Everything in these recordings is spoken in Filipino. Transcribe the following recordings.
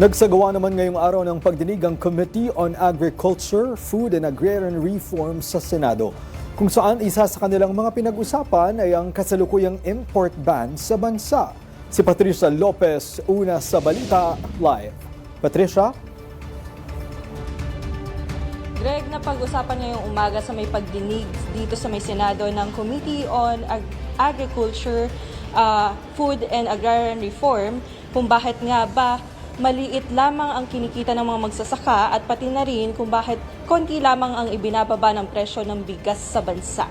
Nagsagawa naman ngayong araw ng pagdinig ang Committee on Agriculture, Food and Agrarian Reform sa Senado, kung saan isa sa kanilang mga pinag-usapan ay ang kasalukuyang import ban sa bansa. Si Patricia Lopez, una sa Balita Live. Patricia? Greg, napag-usapan ngayong umaga sa may pagdinig dito sa may Senado ng Committee on Ag- Agriculture, uh, Food and Agrarian Reform kung bakit nga ba maliit lamang ang kinikita ng mga magsasaka at pati na rin kung bakit konti lamang ang ibinababa ng presyo ng bigas sa bansa.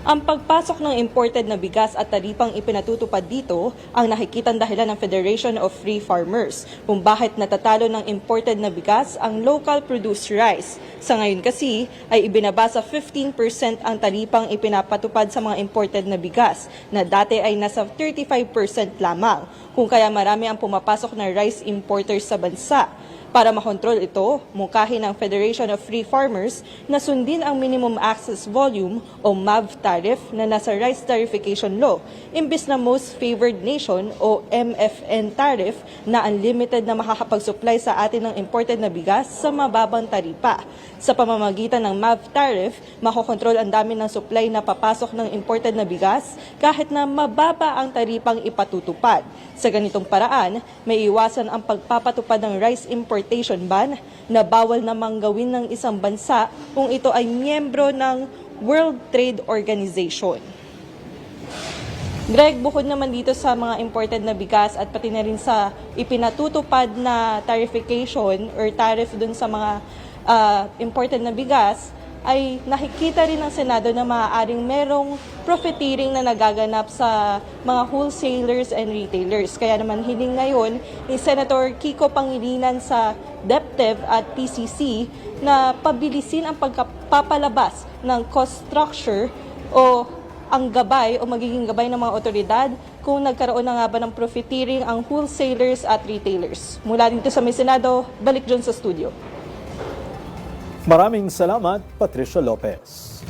Ang pagpasok ng imported na bigas at taripang ipinatutupad dito ang nakikitang dahilan ng Federation of Free Farmers kung bakit natatalo ng imported na bigas ang local produced rice. Sa ngayon kasi ay ibinaba sa 15% ang taripang ipinapatupad sa mga imported na bigas na dati ay nasa 35% lamang kung kaya marami ang pumapasok na rice importers sa bansa. Para makontrol ito, mungkahi ng Federation of Free Farmers na sundin ang Minimum Access Volume o MAV tariff na nasa Rice Tarification Law, imbis na Most Favored Nation o MFN tariff na unlimited na makakapag-supply sa atin ng imported na bigas sa mababang taripa. Sa pamamagitan ng MAV tariff, makokontrol ang dami ng supply na papasok ng imported na bigas kahit na mababa ang taripang ipatutupad. Sa ganitong paraan, may iwasan ang pagpapatupad ng rice importation ban na bawal namang gawin ng isang bansa kung ito ay miyembro ng World Trade Organization. Greg, bukod naman dito sa mga imported na bigas at pati na rin sa ipinatutupad na tarification or tariff dun sa mga ah, imported na bigas, ay nakikita rin ng Senado na maaaring merong profiteering na nagaganap sa mga wholesalers and retailers. Kaya naman hiling ngayon ni Senator Kiko Pangilinan sa DepTev at PCC na pabilisin ang pagpapalabas ng cost structure o ang gabay o magiging gabay ng mga otoridad kung nagkaroon na nga ba ng profiteering ang wholesalers at retailers. Mula dito sa may Senado, balik dyan sa studio. Maraming salamat, Patricia Lopez.